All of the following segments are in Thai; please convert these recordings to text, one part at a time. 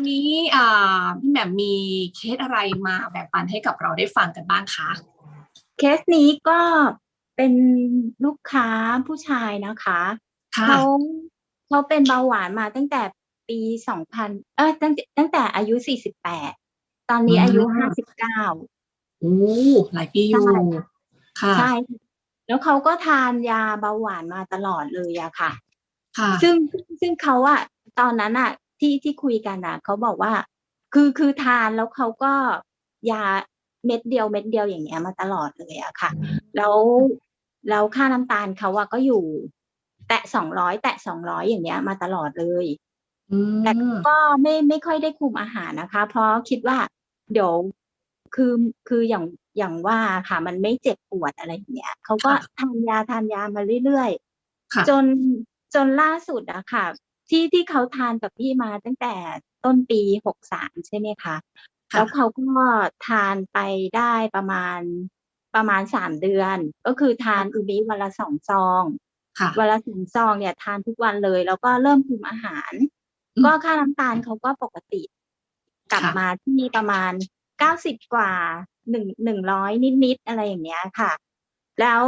วันนี้อ่าพี่แหม่มมีเคสอะไรมาแบ่งปันให้กับเราได้ฟังกันบ้างคะเคสนี้ก็เป็นลูกค้าผู้ชายนะคะค่ะเขาเขาเป็นเบาหวานมาตั้งแต่ปีสองพันเออตั้งแต่ตั้งแต่อายุสี่สิบแปดตอนนี้อายุห้าสิบเก้าโอ้หลายปีอยู่ใช่ค่ะใช่แล้วเขาก็ทานยาเบาหวานมาตลอดเลยอะค่ะ ค่ะ ซึ่งซึ่งเขาอะตอนนั้นอะ ที่ที่คุยกันอะเขาบอกว่า คือคือทานแล้วเขาก็ยาเม็ดเดียวเม็ดเดียวอย่างเงี้ยมาตลอดเลยอะค่ะ แล้วแล้วค่าน้ำตาลเขาอะก็อยู่ แตะสองร้อยแตะสองร้อยอย่างเงี้ย มาตลอดเลยอืมแต่ก็ไม่ไม่ค่อยได้คุมอาหารนะคะ เพราะคิดว่าเดี๋ยวคือคืออย่างอย่างว่าค่ะ มันไม่เจ็บปวดอะไรอย่างเงี้ยเขาก็ทานยาทานยามาเรื่อยๆค่ะจนจนล่าสุดอะค่ะ ที่ที่เขาทานกับพี่มาตั้งแต่ต้นปีหกสามใช่ไหมคะค่ะแล้วเขาก็ทานไปได้ประมาณประมาณสามเดือน ก็คือทานอูมิวันละสองซองค่ะวันละสองซองเนี่ยทานทุกวันเลย แล้วก็เริ่มคุมอาหารอืมก็ค่าน้ำตาลเขาก็ปกติ กลับค่ะมาที่ประมาณเก้าสิบกว่าหนึ่งหนึ่งร้อยนิดๆอะไรอย่างเงี้ยค่ะ แล้ว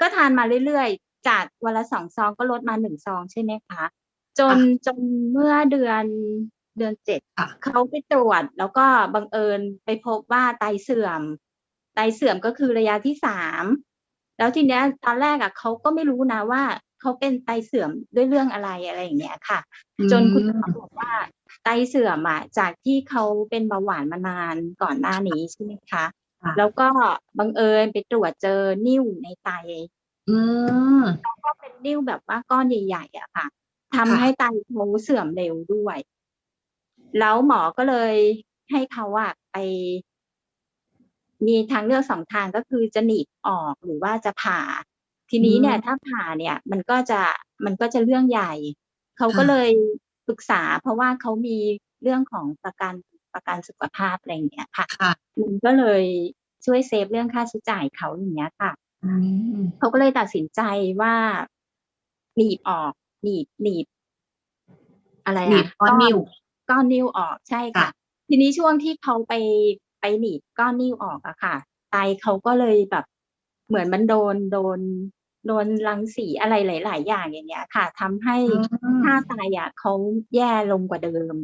ก็ทานมาเรื่อยๆ จากวันละสองซองก็ลดมาหนึ่งซองใช่ไหมคะจนจนเมื่อเดือนเดือนเจ็ดค่ะเขาไปตรวจ แล้วก็บังเอิญไปพบว่าไตเสื่อม ไตเสื่อมก็คือระยะที่สามแล้วทีเนี้ยตอนแรกอะเขาก็ไม่รู้นะว่าเขาเป็นไตเสื่อมด้วยเรื่องอะไรอะไรอย่างเงี้ยค่ะ จนคุณหมอบอกว่าไตเสื่อมอะจากที่เขาเป็นเบาหวานมานานก่อนหน้านี้ใช่ไหมคะค่ะแล้วก็บังเอิญไปตรวจเจอนิ่วในไต อืมก็เป็นนิ่วแบบว่าก้อนใหญ่ๆอะค่ะทำค่ะให้ไตเขาเสื่อมเร็วด้วย แล้วหมอก็เลยให้เขาอะไป มีทางเลือกสองทางก็คือจะหนีบออกหรือว่าจะผ่า ทีนี้เนี่ยอืมถ้าผ่าเนี่ย มันก็จะมันก็จะเรื่องใหญ่เขาก็ค่ะเลยปรึกษา เพราะว่าเขามีเรื่องของประกันประกันสุขภาพอะไรอย่างเงี้ยค่ะค่ะมันก็เลยช่วยเซฟเรื่องค่าใช้จ่ายเขาอย่างเงี้ยค่ะอืม เขาก็เลยตัดสินใจว่าหนีบออกหนีบหนีบ อะไรหนีอะบก้อนนิ้วก้อนนิ้วออกใช่ค่ะค่ะ ทีนี้ช่วงที่เขาไปไปหนีบก้อนนิ้วออกอะค่ะไตเขาก็เลยแบบเหมือนมันโดนโดนโดนรังสีอะไรหลาย ๆ อย่างอย่างเงี้ย ค่ะทำให้อืมค่าไตอะเขาแย่ลงกว่าเดิม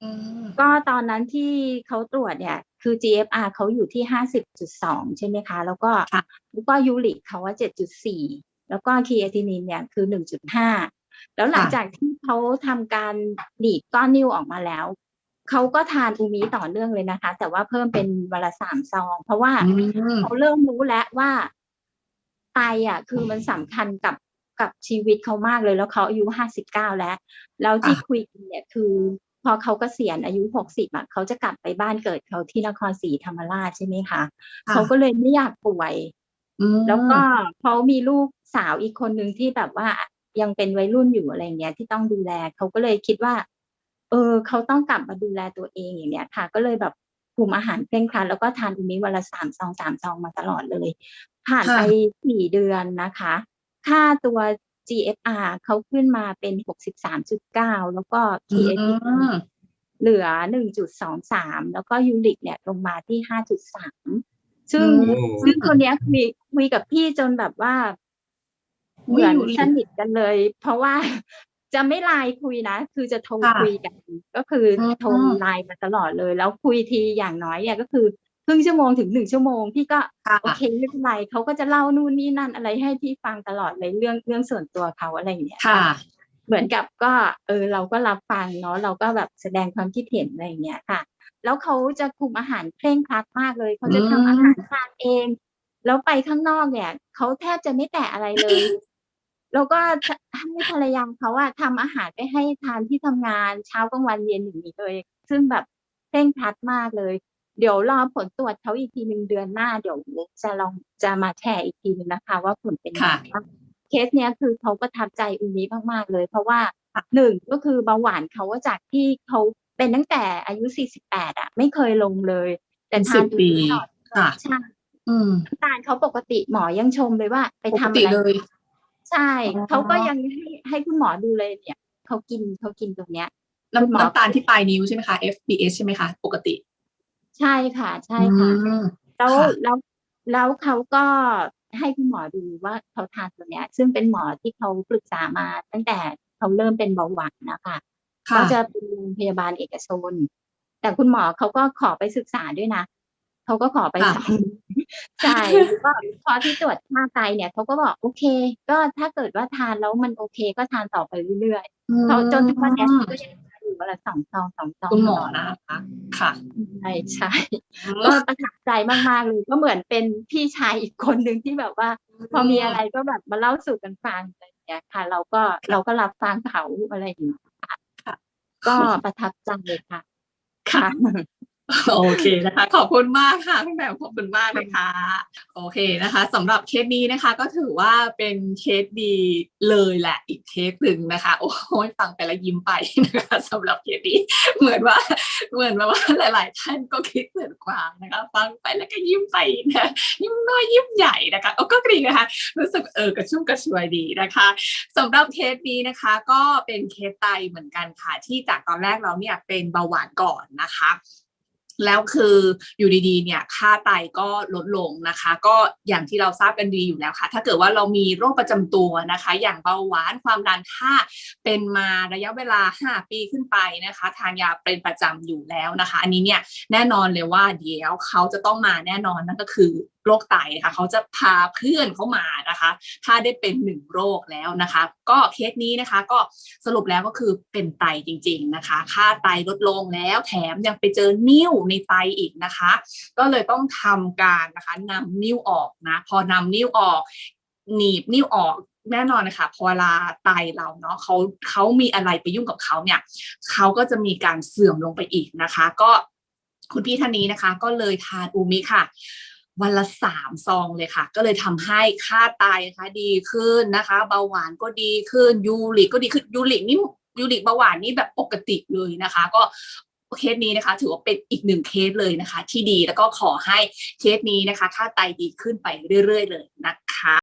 อืมก็ตอนนั้นที่เขาตรวจเนี่ย คือ GFR เขาอยู่ที่ห้าสิบจุดสองใช่ไหมคะ แล้วก็ค่ะแล้วก็ยูริกเขาว่าเจ็ดจุดสี่แล้วก็คีเอทินินเนี่ยคือหนึ่งจุดห้าแล้วหลังค่ะจากที่เขาทำการหนีบก้อนนิ้วออกมาแล้วเขาก็ทานอูมิต่อเนื่องเลยนะคะ แต่ว่าเพิ่มเป็นวันละสามซอง เพราะว่าอืมเขาเริ่มรู้แล้วว่าไตอะ คือมันสำคัญกับกับชีวิตเขามากเลยแล้วเขาอายุห้าสิบเก้าแล้ว แล้วที่ค่ะคุยกันเนี่ยคือ พอเขาเกษียณอายุหกสิบอะเขาจะกลับไปบ้านเกิดเขาที่นครศรีธรรมราชใช่ไหมคะค่ะเขาก็เลยไม่อยากป่วยอืมแล้วก็เขามีลูกสาวอีกคนหนึ่งที่แบบว่ายังเป็นวัยรุ่นอยู่อะไรเงี้ยที่ต้องดูแลเขาก็เลยคิดว่า เออเขาต้องกลับมาดูแลตัวเองอย่างเนี้ยค่ะ ก็เลยแบบคุมอาหารเคร่งครัดแล้วก็ทานอูมิวันละสามซองสามซองมาตลอดเลย ผ่านค่ะไปสี่เดือนนะคะ ค่าตัว GFR เขาขึ้นมาเป็นหกสิบสามจุดเก้าแล้วก็อื KAT มเหลือหนึ่งจุดสองสามแล้วก็ยูริกเนี่ยลงมาที่ห้าจุดสามซึ่งอืมซึ่งคนเนี้ยคุยคุยกับพี่จนแบบว่าอุ๊เหยมือนยูริสนิทกันเลย เพราะว่าจะไม่ไลน์คุยนะ คือจะโทรค่ะคุยกัน ก็คืออมโทรไลน์มาตลอดเลย แล้วคุยทีอย่างน้อยเนี่ยก็คือ ครึ่งชั่วโมงถึงหนึ่งชั่วโมงพี่ก็ค่ะโอเคไม่เป็นไรเขาก็จะเล่านู่นนี่นั่นอะไรให้พี่ฟังตลอดเลยเรื่องเรื่องส่วนตัวเขาอะไรอย่างเงี้ยค่ะ เหมือนกับก็เออเราก็รับฟังเนาะเราก็แบบแสดงความคิดเห็นอะไรอย่างเงี้ยค่ะ แล้วเขาจะคุมอาหารเคร่งครัดมากเลยเขาจะอืมทำอาหารทานเอง แล้วไปข้างนอกเนี่ยเขาแทบจะไม่แตะอะไรเลยแล้วก็ให้ภรรยาเขาอะทำอาหารไปให้ทานที่ทำงานเช้ากลางวันเย็นอย่างนี้เลย ซึ่งแบบเคร่งครัดมากเลย เดี๋ยวรอผลตรวจเขาอีกทีหนึ่งเดือนหน้าเดี๋ยวจะลองจะมาแชร์อีกทีหนึงนะคะ ว่าผลเป็นยังไงค่ะบ้างเคสเนี้ยคือเขาประทับใจอูมิมากๆเลย เพราะว่าหนึ่งก็คือเบาหวานเขาว่าจากที่เขาเป็นตั้งแต่อายุ 48 อะ ไม่เคยลงเลย แต่เป็นทาสินบปีตลอดค่ะใช่อืมน้ำตาลเขาปกติหมอยังชมเลยว่า ไปปกทำติอะไรเลย ใช่อ๋อเขาก็ยังให้ให้คุณหมอดูเลยเนี่ยเขากินเขากินตรงเนี้ยน้ำหมอน้ำตาลที่ปลายนิ้วใช่ไหมคะ FBS ใช่ไหมคะ ปกติ ใช่ค่ะ ใช่ค่ะอืมแล้วค่ะแล้วแล้วเขาก็ให้คุณหมอดูว่าเขาทานตัวเนี้ย ซึ่งเป็นหมอที่เขาปรึกษามาตั้งแต่เขาเริ่มเป็นเบาหวานนะคะค่ะก็จะเป็นโรงพยาบาลเอกชน แต่คุณหมอเขาก็ขอไปศึกษาด้วยนะเขาก็ขอไปค่ะทำใช่แล้วก็พอที่ตรวจค่าไตเนี่ยเขาก็บอกโอเค ก็ถ้าเกิดว่าทานแล้วมันโอเค ก็ทานต่อไปเรื่อยๆเขาจนทุกวันเนี้ยอืมก็ยัง ทานอยู่วันละสองซองสองซองคุณหมอตลดนะคะค่ะใช่ใช่ก็ประทับใจมากๆเลยก็เหมือนเป็นพี่ชายอีกคนหนึ่งที่แบบว่า พอมีอะไรก็แบบมาเล่าสู่กันฟังอะไรอย่างเงี้ยค่ะ เราก็เราก็รับฟังเขาอะไรอย่างเงี้ยค่ะค่ะก็ประทับใจเลยค่ะค่ะ โอเคนะคะ ขอบคุณมากค่ะพี่แหม่มขอบคุณมากเลยค่ะ โอเคนะคะสำหรับเคสนี้นะคะก็ถือว่าเป็นเคสดีเลยแหละอีกเคสหนึ่งนะคะ โอ้ยฟังไปแล้วยิ้มไปนะคะสำหรับเคสนี้เหมือนว่าเหมือนแบบว่าหลาย ๆ ท่านก็คิดเหมือนกวางนะคะ ฟังไปแล้วก็ยิ้มไปนะยิ้มน้อยยิ้มใหญ่นะคะโอ้ก็กรีนะคะ รู้สึกเออกระชุ่มกระชวยดีนะคะสำหรับเคสนี้นะคะ ก็เป็นเคสไตเหมือนกันค่ะที่จากตอนแรกเราเนี่ยเป็นเบาหวานก่อนนะคะ แล้วคืออยู่ดีๆ เนี่ยค่าไตก็ลดลงนะคะ ก็อย่างที่เราทราบกันดีอยู่แล้วค่ะ ถ้าเกิดว่าเรามีโรคประจำตัวนะคะ อย่างเบาหวานความดันถ้าเป็นมาระยะเวลา 5 ปีขึ้นไปนะคะ ทานยาเป็นประจำอยู่แล้วนะคะ อันนี้เนี่ยแน่นอนเลยว่าเดี๋ยวเขาจะต้องมาแน่นอนนั่นก็คือ โรคไตนะคะเขาจะพาเพื่อนเขามานะคะ ถ้าได้เป็นหนึ่งโรคแล้วนะคะ ก็เคสนี้นะคะก็สรุปแล้วก็คือเป็นไตจริง ๆนะคะ ค่าไตลดลงแล้วแถมยังไปเจอนิ่วในไตอีกนะคะ ก็เลยต้องทำการนะคะนำนิ่วออกนะพอนำนิ่วออก หนีบนิ่วออกแน่นอนนะคะพอเวลาไตเราเนาะเขาเขามีอะไรไปยุ่งกับเขาเนี่ยเขาก็จะมีการเสื่อมลงไปอีกนะคะ ก็คุณพี่ท่านนี้นะคะ ก็เลยทานอูมิค่ะ วันละสามซองเลยค่ะ ก็เลยทำให้ค่าไตนะคะดีขึ้นนะคะ เบาหวานก็ดีขึ้นยูริกก็ดีขึ้นยูริกนี่ยูริกเบาหวานนี่แบบปกติเลยนะคะ ก็เคสนี้นะคะ ถือว่าเป็นอีกหนึ่งเคสเลยนะคะ ที่ดีแล้วก็ขอให้เคสนี้นะคะ ค่าไตดีขึ้นไปเรื่อย ๆ เลยนะคะ